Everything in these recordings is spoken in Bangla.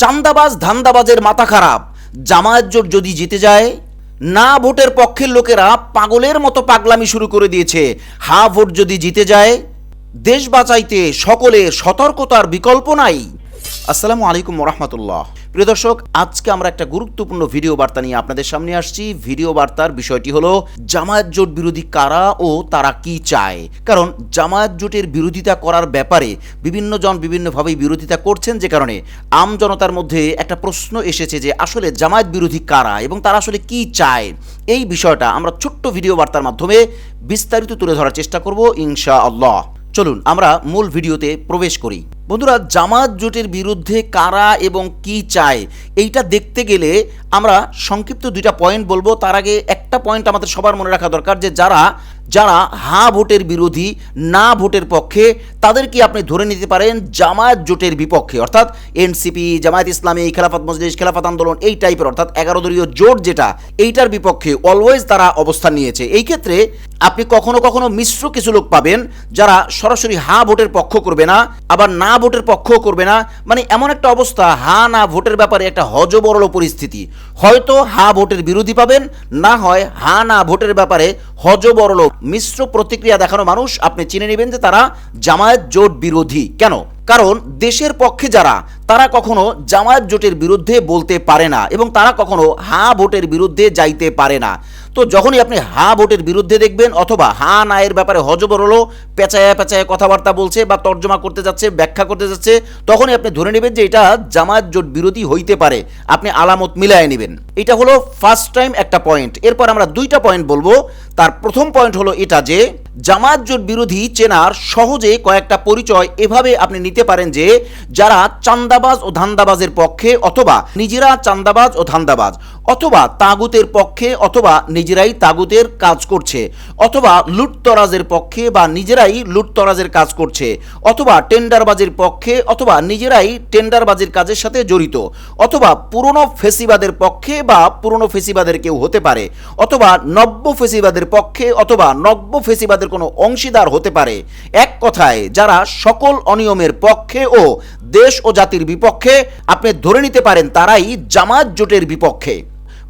চান্দাবাজ ধান্দাবাজের মাথা খারাপ। জামায়াত জোট যদি জিতে যায়, না ভোটের পক্ষের লোকেরা পাগলের মতো পাগলামি শুরু করে দিয়েছে। হা ভোট যদি জিতে যায়, দেশ বাঁচাইতে সকলে সতর্কতার বিকল্প নাই। আসসালামু আলাইকুম রহমতুল্লাহ। প্রিয় দর্শক, আজকে আমরা একটা গুরুত্বপূর্ণ ভিডিও বার্তা নিয়ে আপনাদের সামনে আসছি। ভিডিও বার্তার বিষয়টি হলো, জামায়াত জোট বিরোধী কারা ও তারা কি চায়? কারণ জামায়াত জোটের বিরোধিতা করার ব্যাপারে বিভিন্ন জন বিভিন্নভাবেই বিরোধিতা করছেন যে কারণে আম জনতার মধ্যে একটা প্রশ্ন এসেছে যে আসলে জামায়াত বিরোধী কারা এবং তারা আসলে কি চায়? এই বিষয়টা আমরা ছোট্ট ভিডিও বার্তার মাধ্যমে বিস্তারিত তুলে ধরার চেষ্টা করব ইনশা আল্লাহ চলুন, আমরা মূল ভিডিওতে প্রবেশ করি। বন্ধুরা জামাত জোটের বিরুদ্ধে কারা এবং কি চায়, এইটা দেখতে গেলে আমরা সংক্ষিপ্ত দুইটা পয়েন্ট বলব। তার আগে একটা পয়েন্ট আমাদের সবার মনে রাখা দরকার যে যারা যারা হা ভোটের বিরোধী, না ভোটের পক্ষে তাদেরকে আপনি ধরে নিতে পারেন জামায়াত জোটের বিপক্ষে? অর্থাৎ এনসিপি জামায়াত ইসলামী, খেলাফত মজলিস, খেলাফত আন্দোলন, এই টাইপের অর্থাৎ এগারো দলীয় জোট যেটা, এইটার বিপক্ষে অলওয়েজ তারা অবস্থান নিয়েছে। এই ক্ষেত্রে আপনি কখনো কখনো মিশ্র কিছু লোক পাবেন যারা সরাসরি হা ভোটের পক্ষ করবে না, আবার না ভোটের পক্ষও করবে না। মানে এমন একটা অবস্থা, হা না ভোটের ব্যাপারে একটা হজবরল পরিস্থিতি। হয়তো হা ভোটের বিরোধী পাবেন, না হয় হা না ভোটের ব্যাপারে হজবরল মিশ্র প্রতিক্রিয়া দেখানো মানুষ, আপনি চিনে নেবেন যে তারা জামায়াত জোট বিরোধী। কেন? কারণ দেশের পক্ষে যারা, তারা কখনো জামায়াত জোটের বিরুদ্ধে বলতে পারে না এবং তারা কখনো হা ভোটের বিরুদ্ধে যাইতে পারে না। তো যখনই আপনি হা ভোটের বিরুদ্ধে দেখবেন অথবা হা নায়ের ব্যাপারে হজবর হলো, পেঁচায়া পেঁচায়া কথাবার্তা বলছে বা তর্জমা করতে যাচ্ছে, ব্যাখ্যা করতে যাচ্ছে, তখনই আপনি ধরে নেবেন যে এটা জামায়াত জোট বিরোধী হইতে পারে। আপনি আলামত মিলায় নেবেন। এটা হলো ফার্স্ট টাইম একটা পয়েন্ট এরপর আমরা দুইটা পয়েন্ট বলব। তার প্রথম পয়েন্ট হলো এটা যে, জামায়াত জোট বিরোধী চেনার সহজে কয়েকটা পরিচয় এভাবে আপনি নিতে পারেন যে, যারা চান্দাবাজ ও ধান্দাবাজের পক্ষে অথবা নিজেরা চান্দাবাজ ও ধান্দাবাজ, অথবা তাগুতের পক্ষে অথবা নিজেরাই তাগুতের কাজ করছে, অথবা লুটতরাজের পক্ষে বা নিজেরাই লুটতরাজের কাজ করছে, অথবা টেন্ডারবাজির পক্ষে অথবা নিজেরাই টেন্ডারবাজির কাজের সাথে জড়িত, অথবা পুরনো ফেসিবাদের পক্ষে বা পুরনো ফেসিবাদের কেউ হতে পারে, অথবা নব্য ফেসিবাদের পক্ষে অথবা নব্য ফেসিবাদের কোনো অংশীদার হতে পারে। এক কথায়, যারা সকল অনিয়মের পক্ষে ও দেশ ও জাতির বিপক্ষে আপনি ধরে নিতে পারেন তারাই জামাত জোটের বিপক্ষে।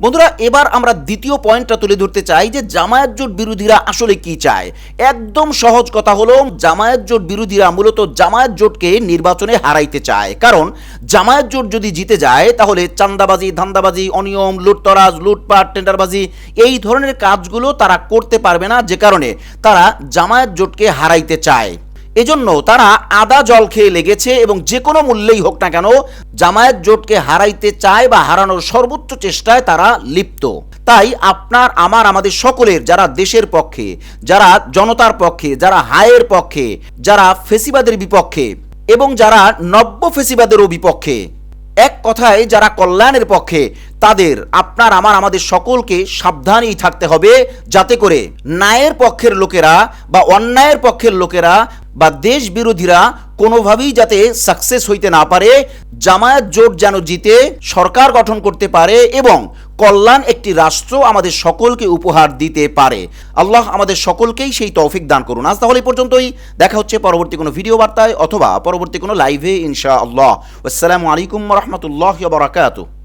বন্ধুরা, এবার আমরা দ্বিতীয় পয়েন্টটা তুলে ধরতে চাই যে জামায়াত জোট বিরোধীরা আসলে কি চায়। একদম সহজ কথা হলো, জামায়াত জোট বিরোধীরা মূলত জামায়াত জোটকে নির্বাচনে হারাইতে চায়। কারণ, জামায়াত জোট যদি জিতে যায়, তাহলে চান্দাবাজি, ধান্দাবাজি, অনিয়ম, লুটতরাজ, লুটপাট, টেন্ডারবাজি, এই ধরনের কাজগুলো তারা করতে পারবে না, যে কারণে তারা জামায়াত জোটকে হারাইতে চায়। এজন্য তারা আদা জল খেয়ে লেগেছে এবং যে কোনো মূল্যেই হোক না কেন জামায়াত জোটকে হারাইতে চায় বা হারানোর সর্বোচ্চ চেষ্টায় তারা লিপ্ত। তাই আপনার, আমার, আমাদের সকলের, যারা দেশের পক্ষে, যারা জনতার পক্ষে, যারা হায়ের পক্ষে, যারা ফেসিবাদের বিপক্ষে এবং যারা নব্য ফেসিবাদেরও বিপক্ষে, এক কথায় যারা কল্যাণের পক্ষে, তাদের, আপনার, আমার, আমাদের সকলকে সাবধানেই থাকতে হবে যাতে করে ন্যায়ের পক্ষের লোকেরা বা অন্যায়ের পক্ষের লোকেরা বা দেশ বিরোধীরা কোনোভাবেই যাতে সাকসেস হইতে না পারে, জামায়াত জোট যেন জিতে সরকার গঠন করতে পারে এবং কল্যাণ একটি রাষ্ট্র আমাদের সকলকে উপহার দিতে পারে। আল্লাহ আমাদের সকলকেই সেই তৌফিক দান করুন। আজ তাহলে পর্যন্তই। দেখা হচ্ছে পরবর্তী কোনো ভিডিও বার্তায় অথবা পরবর্তী কোনো লাইভে ইনশা আল্লাহ আসসালামু আলাইকুম রহমতুল্লাহ বারাকাতুহ।